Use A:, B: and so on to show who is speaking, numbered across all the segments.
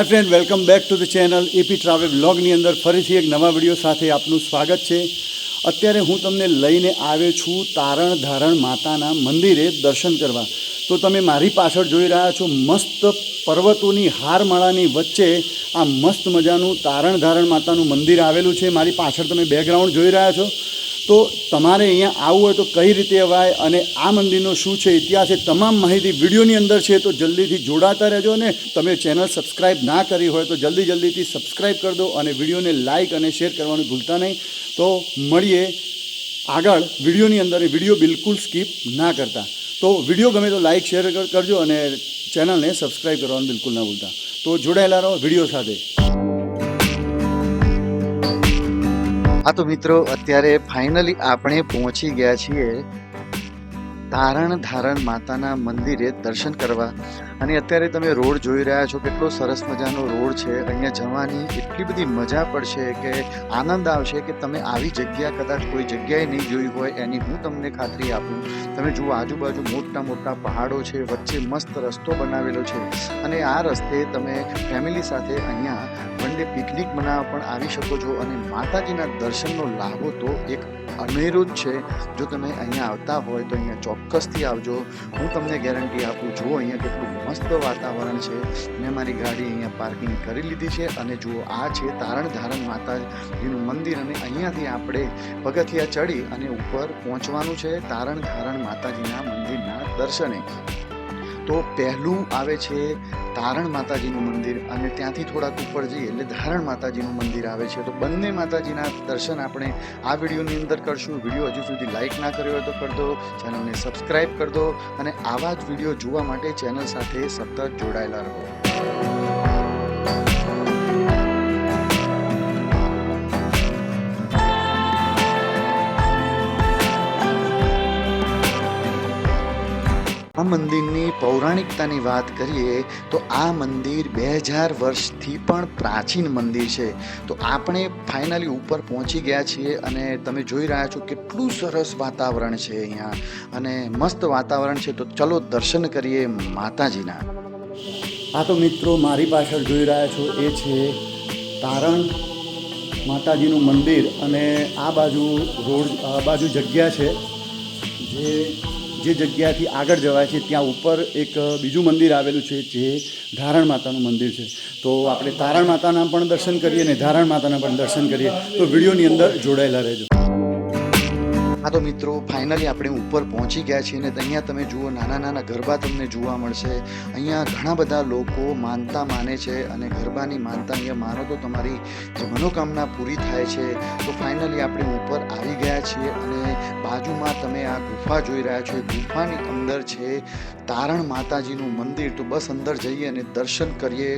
A: Hi friend welcome back to the channel AP travel બ્લોગની અંદર ફરીથી એક નવા વીડિયો સાથે આપનું સ્વાગત છે. અત્યારે હું તમને લઈને આવ્યો છું તારણ ધારણ માતાના મંદિરે દર્શન કરવા. તો તમે મારી પાછળ જોઈ રહ્યા છો મસ્ત પર્વતોની હારમાળાની વચ્ચે આ મસ્ત મજાનું તારણ ધારણ માતાનું મંદિર આવેલું છે. મારી પાછળ તમે બેકગ્રાઉન્ડ જોઈ રહ્યા છો. તો તમારે અહીંયા આવવું હોય તો કઈ રીતે અવાય અને આ મંદિરનો શું છે, ઇતિહાસ એ તમામ માહિતી વિડીયોની અંદર છે, તો જલ્દીથી જોડાતા રહેજો ને તમે ચેનલ સબસ્ક્રાઇબ ના કરી હોય તો જલ્દી જલ્દીથી સબસ્ક્રાઇબ કરી દો અને વિડીયોને લાઇક અને શેર કરવાનું ભૂલતા નહીં. તો મળીએ આગળ વિડીયોની અંદર વીડિયો બિલકુલ સ્કીપ ના કરતા. તો વીડિયો ગમે તો લાઇક, શેર કરજો અને ચેનલને સબસ્ક્રાઇબ કરવાનું બિલકુલ ના ભૂલતા. તો જોડાયેલા રહો વીડિયો સાથે.
B: હા તો મિત્રો, અત્યારે ફાઇનલી આપણે પહોંચી ગયા છીએ ધારણ ધારણ માતાના મંદિરે દર્શન કરવા. અને અત્યારે તમે રોડ જોઈ રહ્યા છો, કેટલો સરસ મજાનો રોડ છે. અહીંયા જવાની એટલી બધી મજા પડશે કે આનંદ આવશે કે તમે આવી જગ્યા કદાચ કોઈ જગ્યાએ નહીં જોઈ હોય એની હું તમને ખાતરી આપું. તમે જુઓ, આજુબાજુ મોટા મોટા પહાડો છે, વચ્ચે મસ્ત રસ્તો બનાવેલો છે. અને આ રસ્તે તમે ફેમિલી સાથે અહીંયા વન ડે પિકનિક મનાવવા પણ આવી શકો છો અને માતાજીના દર્શનનો લાભો તો એક અનેરો જ છે. જો તમે અહીંયા આવતા હોય તો અહીંયા ચોક્કસથી આવજો. હું તમને ગેરંટી આપું જુઓ અહીંયા કેટલું મસ્ત વાતાવરણ છે. મેં મારી ગાડી અહીંયા પાર્કિંગ કરી લીધી છે અને જુઓ, આ છે તારણ ધારણ માતાજીનું મંદિર અને અહીંયાથી આપણે પગથિયા ચડી અને ઉપર પહોંચવાનું છે તારણ ધારણ માતાજીના મંદિરના દર્શને. તો પહેલું આવે છે તારણ માતાજીનું મંદિર અને ત્યાંથી થોડાક ઉપર જઈએ એટલે ધારણ માતાજીનું મંદિર આવે છે. તો બંને માતાજીના દર્શન આપણે આ વિડીયોની અંદર કરશું. વીડિયો હજુ સુધી લાઈક ના કર્યો હોય તો કરી ચેનલને સબસ્ક્રાઈબ કરી દો અને આવા જ વીડિયો જોવા માટે ચેનલ સાથે સતત જોડાયેલા રહો. આ મંદિરની પૌરાણિકતાની વાત કરીએ, તો આ મંદિર બે હજાર વર્ષથી પણ પ્રાચીન મંદિર છે. તો આપણે ફાઇનલી ઉપર પહોંચી ગયા છીએ અને તમે જોઈ રહ્યા છો કેટલું સરસ વાતાવરણ છે અહીંયા. અને મસ્ત વાતાવરણ છે. તો ચલો દર્શન કરીએ માતાજીના.
A: આ તો મિત્રો મારી પાછળ જોઈ રહ્યા છો, એ છે તારણ માતાજીનું મંદિર. અને આ બાજુ રોડ, આ બાજુ જગ્યા છે, જે જે જગ્યાથી આગળ જવાય છે, ત્યાં ઉપર એક બીજું મંદિર આવેલું છે, જે ધારણ માતાનું મંદિર છે. તો આપણે તારણ માતાના પણ દર્શન કરીએ અને ધારણ માતાના પણ દર્શન કરીએ. તો વિડીયોની અંદર જોડાયેલા રહેજો.
B: હા તો મિત્રો ફાઇનલી આપણે ઉપર પહોંચી ગયા છીએ અને અહીંયા તમે જુઓ, નાના નાના ગરબા તમને જોવા મળશે. અહીંયા ઘણા બધા લોકો માનતા માને છે અને ગરબાની માનતા અહીંયા માનો તો તમારી જે મનોકામના પૂરી થાય છે. તો ફાઇનલી આપણે ઉપર આવી ગયા છીએ અને બાજુમાં તમે આ ગુફા જોઈ રહ્યા છો. ગુફાની અંદર છે તારણ માતાજીનું મંદિર. તો બસ અંદર જઈએ અને દર્શન કરીએ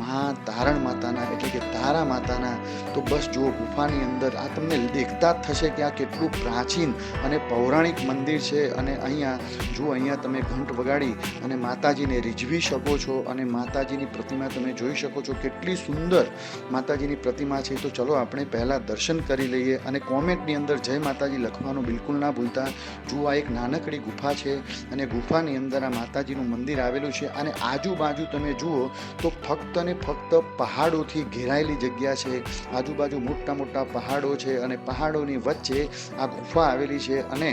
B: મા તારણ માતાના, એટલે કે તારા માતાના. તો બસ જુઓ, ગુફાની અંદર આ તમને દેખતા જ થશે કે આ કેટલું પ્રાચીન અને પૌરાણિક મંદિર છે અને અહીંયા જો અહીંયા તમે ઘંટ વગાડી અને માતાજીને રીઝવી શકો છો અને માતાજીની પ્રતિમા તમે જોઈ શકો છો કેટલી સુંદર માતાજીની પ્રતિમા છે, તો ચલો આપણે પહેલાં દર્શન કરી લઈએ અને કોમેન્ટની અંદર જય માતાજી લખવાનું બિલકુલ ના ભૂલતા. જુઓ આ એક નાનકડી ગુફા છે અને ગુફાની અંદર આ માતાજીનું મંદિર આવેલું છે અને આજુબાજુ તમે જુઓ, તો ફક્ત ને ફક્ત પહાડોથી ઘેરાયેલી જગ્યા છે. આજુબાજુ મોટા મોટા પહાડો છે અને પહાડોની વચ્ચે આ ગુફા આવેલી છે અને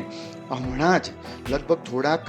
B: હમણાં જ લગભગ થોડાક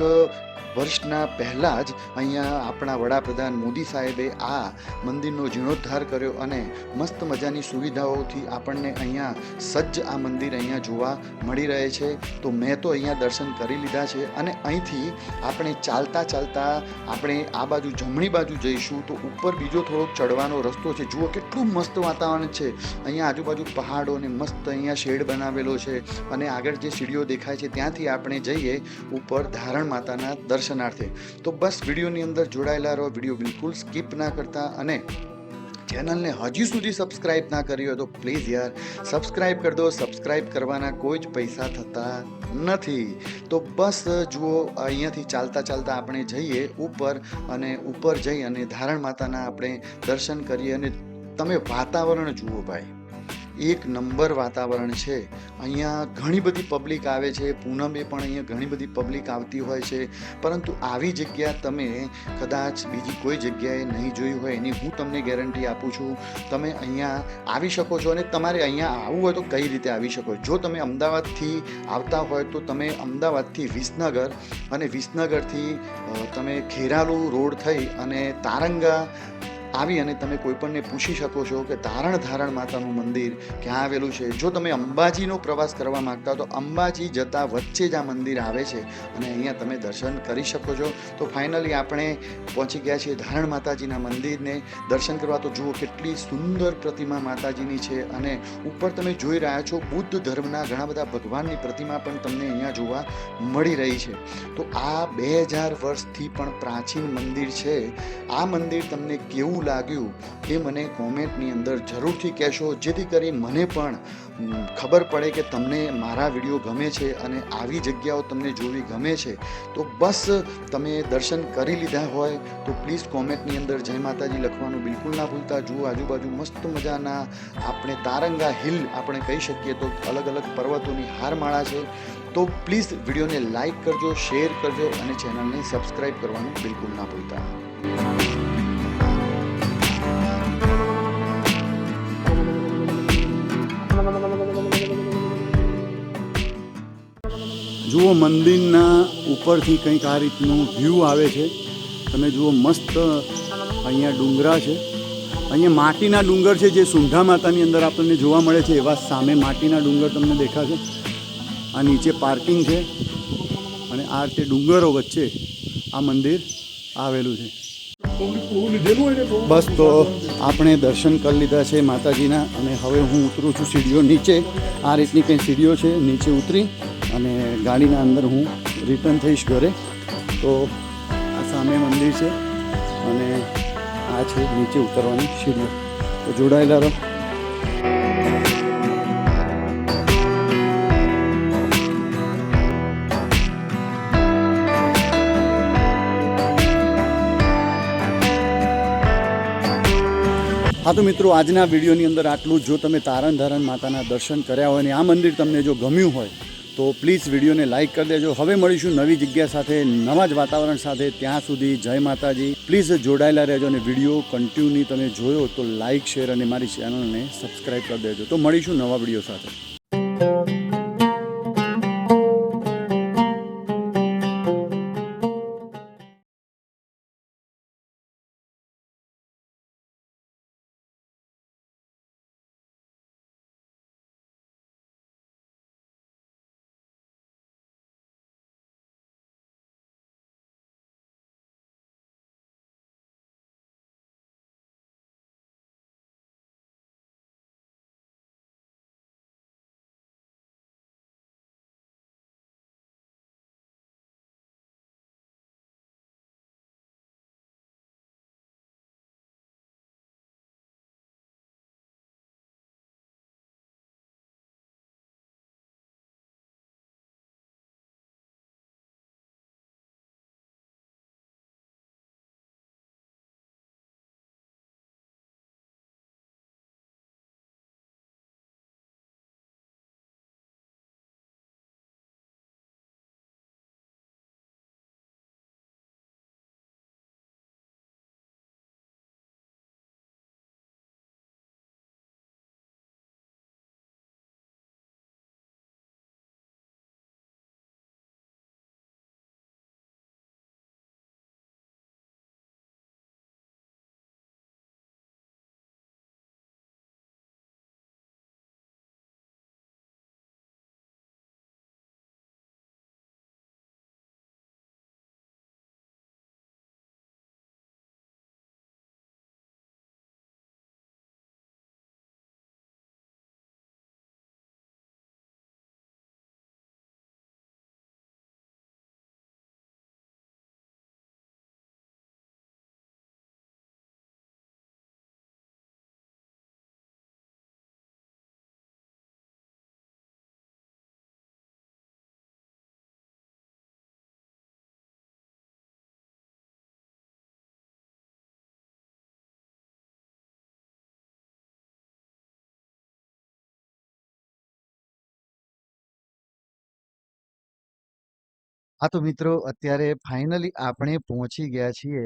B: વર્ષના પહેલાં જ અહીંયા આપણા વડાપ્રધાન મોદી સાહેબે આ મંદિરનો જીર્ણોદ્ધાર કર્યો અને મસ્ત મજાની સુવિધાઓથી આપણને અહીંયા સજ્જ આ મંદિર અહીંયા જોવા મળી રહે છે. તો મેં તો અહીંયા દર્શન કરી લીધા છે અને અહીંથી આપણે ચાલતા ચાલતા આપણે આ બાજુ જમણી બાજુ જઈશું તો ઉપર બીજો થોડોક ચડવાનો રસ્તો છે. જુઓ કેટલું મસ્ત વાતાવરણ છે. અહીંયા આજુબાજુ પહાડો અને મસ્ત અહીંયા શેડ બનાવેલો છે અને આગળ જે સીડીઓ દેખાય છે ત્યાંથી આપણે જઈએ ઉપર ધારણ માતાના દર્શનાર્થે તો બસ વિડીયોની અંદર જોડાયેલા રહો, વીડિયો બિલકુલ સ્કીપ ના કરતા અને ચેનલને હજી સુધી સબસ્ક્રાઇબ ના કરી હોય તો પ્લીઝ યાર સબસ્ક્રાઇબ કરી દો. સબસ્ક્રાઇબ કરવાના કોઈ જ પૈસા થતા નથી. તો બસ જુઓ, અહીંયાથી ચાલતા ચાલતા આપણે જઈએ ઉપર અને ઉપર જઈ અને ધારણ માતાના આપણે દર્શન કરીએ અને તમે વાતાવરણ જુઓ ભાઈ. એક નંબર વાતાવરણ છે. અહીંયા ઘણી બધી પબ્લિક આવે છે. પૂનમે પણ અહીંયા ઘણી બધી પબ્લિક આવતી હોય છે. પરંતુ આવી જગ્યા તમે કદાચ બીજી કોઈ જગ્યાએ નહીં જોઈ હોય એની હું તમને ગેરંટી આપું છું, તમે અહીંયા આવી શકો છો અને તમારે અહીંયા આવવું હોય તો કઈ રીતે આવી શકો? જો તમે અમદાવાદથી આવતા હોય તો તમે અમદાવાદથી વિસનગર અને વિસનગરથી તમે ખેરાલુ રોડ થઈ અને તારંગા આવી અને તમે કોઈપણને પૂછી શકો છો કે તારણ ધારણ માતાનું મંદિર ક્યાં આવેલું છે. જો તમે અંબાજીનો પ્રવાસ કરવા માંગતા તો અંબાજી જતા વચ્ચે જ આ મંદિર આવે છે અને અહીંયા તમે દર્શન કરી શકો છો. તો ફાઇનલી આપણે પહોંચી ગયા છીએ ધારણ માતાજીના મંદિરને. દર્શન કરવા તો જુઓ કેટલી સુંદર પ્રતિમા માતાજીની છે અને ઉપર તમે જોઈ રહ્યા છો બુદ્ધ ધર્મના ઘણા બધા ભગવાનની પ્રતિમા પણ તમને અહીંયા જોવા મળી રહી છે. તો આ બે હજાર વર્ષથી પણ પ્રાચીન મંદિર છે. આ મંદિર તમને કેવું લાગ્યું એ મને કોમેન્ટની અંદર જરૂરથી કહેશો, જેથી કરી મને પણ ખબર પડે કે તમને મારા વીડિયો ગમે છે અને આવી જગ્યાઓ તમને જોવી ગમે છે. તો બસ તમે દર્શન કરી લીધા હોય તો પ્લીઝ કોમેન્ટની અંદર જય માતાજી લખવાનું બિલકુલ ના ભૂલતા. જુઓ, આજુબાજુ મસ્ત મજાના આપણે તારંગા હિલ આપણે કહી શકીએ તો અલગ અલગ પર્વતોની હારમાળા છે. તો પ્લીઝ વિડીયોને લાઇક કરજો, શેર કરજો અને ચેનલને સબસ્ક્રાઈબ કરવાનું બિલકુલ ના ભૂલતા.
A: જુઓ મંદિરના ઉપરથી કંઈક આ રીતનું વ્યૂ આવે છે. તમે જુઓ મસ્ત અહીંયા ડુંગરા છે. અહીંયા માટીના ડુંગર છે જે સુંઢા માતાની અંદર આપણને જોવા મળે છે. એવા સામે માટીના ડુંગર તમને દેખાશે. આ નીચે પાર્કિંગ છે. અને આ રીતે ડુંગરો વચ્ચે આ મંદિર આવેલું છે. બસ તો આપણે દર્શન કરી લીધા છે માતાજીના. અને હવે હું ઉતરું છું સીડીઓ નીચે. આ રીતની કંઈ સીડીઓ છે. નીચે ઉતરી. અને ગાડીના અંદર હું રિટર્ન થઈશ ઘરે. તો આ સામે મંદિર છે અને આ છે નીચે ઉતરવાની સીડીઓ. તો જોડાયેલા રહો. હા તો મિત્રો, આજના વિડીયોની અંદર આટલું જ તમે તારણ ધારણ માતાના દર્શન કર્યા હોય અને આ મંદિર તમને જો ગમ્યું હોય તો પ્લીઝ વિડીયોને લાઇક કરી દેજો. હવે મળીશું નવી જગ્યા સાથે, નવા જ વાતાવરણ સાથે. ત્યાં સુધી જય માતાજી. પ્લીઝ જોડાયેલા રહેજો અને વીડિયો કન્ટિન્યુની તમે જોયો તો લાઇક શેર અને મારી ચેનલને સબસ્ક્રાઈબ કરી દેજો. તો મળીશું નવા વીડિયો સાથે.
B: હા તો મિત્રો અત્યારે ફાઇનલી આપણે પહોંચી ગયા છીએ.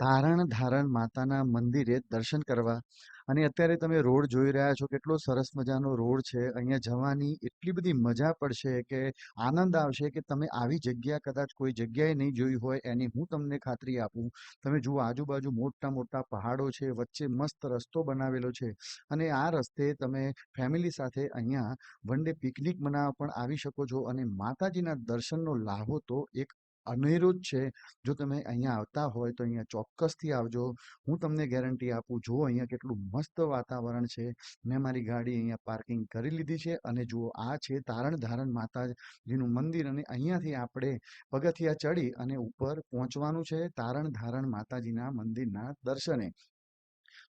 B: તારણ ધારણ માતાના મંદિરે દર્શન કરવા. અને અત્યારે તમે રોડ જોઈ રહ્યા છો, કેટલો સરસ મજાનો રોડ છે. અહીંયા જવાની એટલી બધી મજા પડશે કે આનંદ આવશે કે તમે આવી જગ્યા કદાચ કોઈ જગ્યાએ નહીં જોઈ હોય એની હું તમને ખાતરી આપું. તમે જુઓ, આજુબાજુ મોટા મોટા પહાડો છે, વચ્ચે મસ્ત રસ્તો બનાવેલો છે. અને આ રસ્તે તમે ફેમિલી સાથે અહીંયા વન ડે પિકનિક મનાવવા પણ આવી શકો છો. અને માતાજીના દર્શનનો લાહો તો એક અનેરો જ છે. જો તમે અહીંયા આવતા હોય તો અહીંયા ચોક્કસથી આવજો. હું તમને ગેરંટી આપું, જુઓ અહીંયા કેટલું મસ્ત વાતાવરણ છે. મેં મારી ગાડી અહીંયા પાર્કિંગ કરી લીધી છે અને જુઓ, આ છે તારણ ધારણ માતાજીનું મંદિર અને અહીંયાથી આપણે પગથિયા ચડી અને ઉપર પહોંચવાનું છે તારણ ધારણ માતાજીના મંદિરના દર્શને.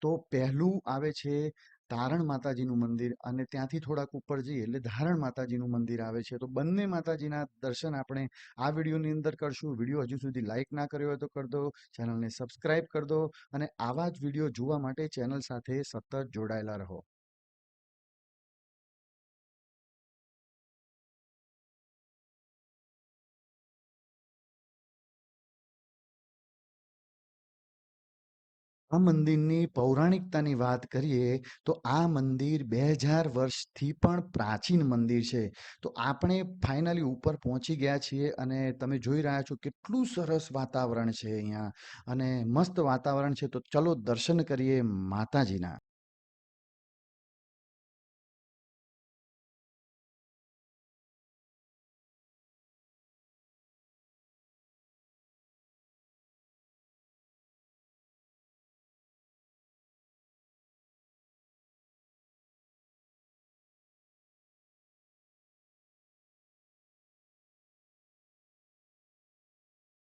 B: તો પહેલું આવે છે તારણ માતાજીનું મંદિર અને ત્યાંથી થોડાક ઉપર જઈએ એટલે ધારણ માતાજીનું મંદિર આવે છે. તો બંને માતાજીના દર્શન આપણે આ વિડીયોની અંદર કરશું. વીડિયો હજુ સુધી લાઈક ના કર્યો હોય તો કરી દો. ચેનલને સબસ્ક્રાઈબ કરી દો અને આવા જ વીડિયો જોવા માટે ચેનલ સાથે સતત જોડાયેલા રહો. આ મંદિરની પૌરાણિકતાની વાત કરીએ, તો આ મંદિર બે હજાર વર્ષથી પણ પ્રાચીન મંદિર છે. તો આપણે ફાઇનલી ઉપર પહોંચી ગયા છીએ અને તમે જોઈ રહ્યા છો કેટલું સરસ વાતાવરણ છે અહીંયા. અને મસ્ત વાતાવરણ છે. તો ચલો દર્શન કરીએ માતાજીના.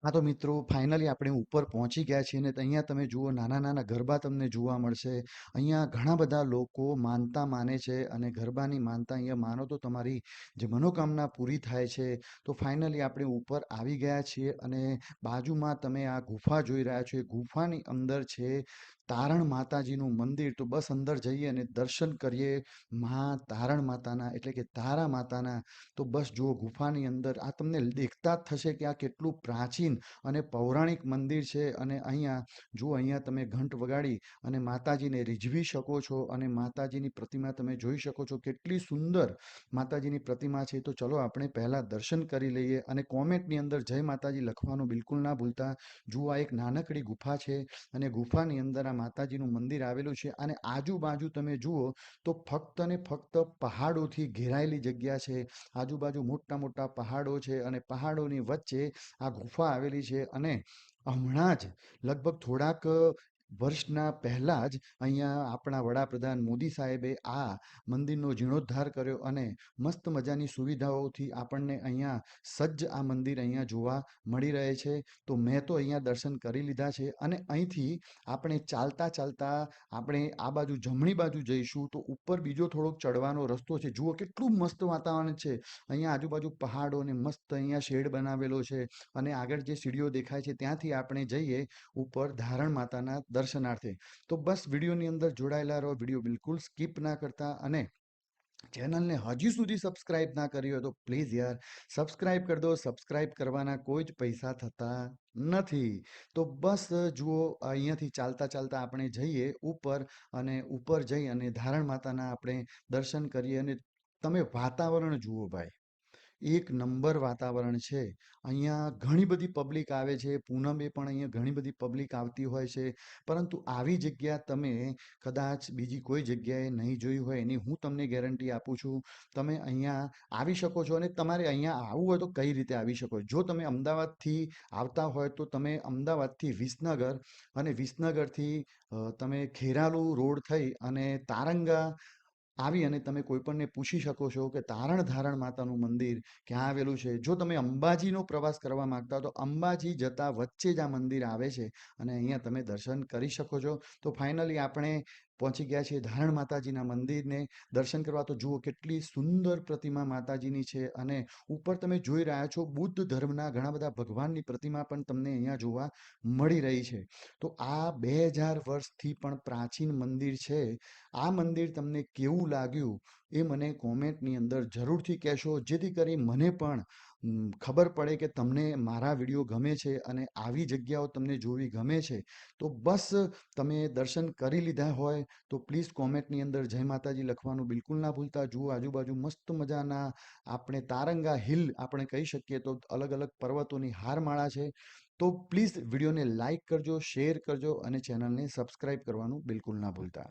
B: હા, તો મિત્રો ફાઇનલી આપણે ઉપર પહોંચી ગયા છીએ ને અહીંયા તમે જુઓ, નાના નાના ગરબા તમને જોવા મળશે. અહીંયા ઘણા બધા લોકો માનતા માને છે અને ગરબાની માનતા અહીંયા માનો તો તમારી જે મનોકામના પૂરી થાય છે. તો ફાઇનલી આપણે ઉપર આવી ગયા છીએ અને બાજુમાં તમે આ ગુફા જોઈ રહ્યા છો. એ ગુફાની અંદર છે તારણ માતાજીનું મંદિર તો બસ અંદર જઈએ અને દર્શન કરીએ. મા તારણ માતાના એટલે કે તારા માતાના તો બસ જુઓ ગુફાની અંદર આ તમને દેખતા જ થશે કે આ કેટલું પ્રાચીન અને પૌરાણિક મંદિર છે અને અહીંયા જુઓ અહીંયા તમે ઘંટ વગાડી અને માતાજીને રીઝવી શકો છો અને માતાજીની પ્રતિમા તમે જોઈ શકો છો કેટલી સુંદર માતાજીની પ્રતિમા છે. તો ચલો આપણે પહેલાં દર્શન કરી લઈએ અને કોમેન્ટની અંદર જય માતાજી લખવાનું બિલકુલ ના ભૂલતા. જુઓ આ એક નાનકડી ગુફા છે અને ગુફાની અંદર આ માતાજીનું મંદિર આવેલું છે અને આજુબાજુ તમે જુઓ તો ફક્ત ને ફક્ત પહાડોથી ઘેરાયેલી જગ્યા છે. આજુબાજુ મોટા મોટા પહાડો છે અને પહાડોની વચ્ચે આ ગુફા આવેલી છે અને હમણાં જ લગભગ થોડાક વર્ષના પહેલાં જ અહીંયા આપણા વડાપ્રધાન મોદી સાહેબે આ મંદિરનો જીર્ણોદ્ધાર કર્યો અને મસ્ત મજાની સુવિધાઓથી આપણને અહીંયા સજ્જ આ મંદિર અહીંયા જોવા મળી રહે છે. તો મેં તો અહીંયા દર્શન કરી લીધા છે અને અહીંથી આપણે ચાલતા ચાલતા આપણે આ બાજુ જમણી બાજુ જઈશું તો ઉપર બીજો થોડોક ચડવાનો રસ્તો છે. જુઓ કેટલું મસ્ત વાતાવરણ છે. અહીંયા આજુબાજુ પહાડો અને મસ્ત અહીંયા શેડ બનાવેલો છે અને આગળ જે સીડીઓ દેખાય છે ત્યાંથી આપણે જઈએ ઉપર ધારણ માતાના દર્શનાર્થે. તો બસ વિડીયોની અંદર જોડાયેલા રહો, વીડિયો બિલકુલ સ્કીપ ના કરતા અને ચેનલને હજી સુધી સબસ્ક્રાઇબ ના કરી હોય તો પ્લીઝ યાર સબસ્ક્રાઇબ કરી દો. સબસ્ક્રાઇબ કરવાના કોઈ જ પૈસા થતા નથી. તો બસ જુઓ, અહીંયાથી ચાલતા ચાલતા આપણે જઈએ ઉપર અને ઉપર જઈ અને ધારણ માતાના આપણે દર્શન કરીએ અને તમે વાતાવરણ જુઓ ભાઈ. એક નંબર વાતાવરણ છે. અહીંયા ઘણી બધી પબ્લિક આવે છે. પૂનમે પણ અહીંયા ઘણી બધી પબ્લિક આવતી હોય છે. પરંતુ આવી જગ્યા તમે કદાચ બીજી કોઈ જગ્યાએ નહીં જોઈ હોય એની હું તમને ગેરંટી આપું છું. તમે અહીંયા આવી શકો છો અને તમારે અહીંયા આવવું હોય તો કઈ રીતે આવી શકો? જો તમે અમદાવાદથી આવતા હોય તો તમે અમદાવાદથી વિસનગર અને વિસનગરથી તમે ખેરાલુ રોડ થઈ અને તારંગા આવી અને તમે કોઈપણને પૂછી શકો છો કે તારણ ધારણ માતાનું મંદિર ક્યાં આવેલું છે? જો તમે અંબાજીનો પ્રવાસ કરવા માંગતા હો તો અંબાજી જતા વચ્ચે જ આ મંદિર આવે છે અને અહીંયા તમે દર્શન કરી શકો છો. તો ફાઇનલી આપણે પહોંચી ગયા છીએ ધારણ માતાજીના મંદિરને દર્શન કરવા તો જુઓ કેટલી સુંદર પ્રતિમા માતાજીની છે અને ઉપર તમે જોઈ રહ્યા છો બુદ્ધ ધર્મના ઘણા બધા ભગવાનની પ્રતિમા પણ તમને અહીંયા જોવા મળી રહી છે. તો આ બે હજાર વર્ષથી પણ પ્રાચીન મંદિર છે. આ મંદિર તમને કેવું લાગ્યું એ મને કોમેન્ટની અંદર જરૂરથી કહેશો. જેથી કરી મને પણ ખબર પડે કે તમને મારા વીડિયો ગમે છે અને આવી જગ્યાઓ તમને જોવી ગમે છે, તો બસ તમે દર્શન કરી લીધા હોય, તો પ્લીઝ કોમેન્ટની અંદર જય માતાજી લખવાનું બિલકુલ ના ભૂલતા. જુઓ, આજુબાજુ મસ્ત મજાના આપણે તારંગા હિલ આપણે કહી શકીએ તો અલગ અલગ પર્વતોની હારમાળા છે. તો પ્લીઝ વિડીયોને લાઇક કરજો, શેર કરજો અને ચેનલને સબસ્ક્રાઇબ કરવાનું બિલકુલ ના ભૂલતા.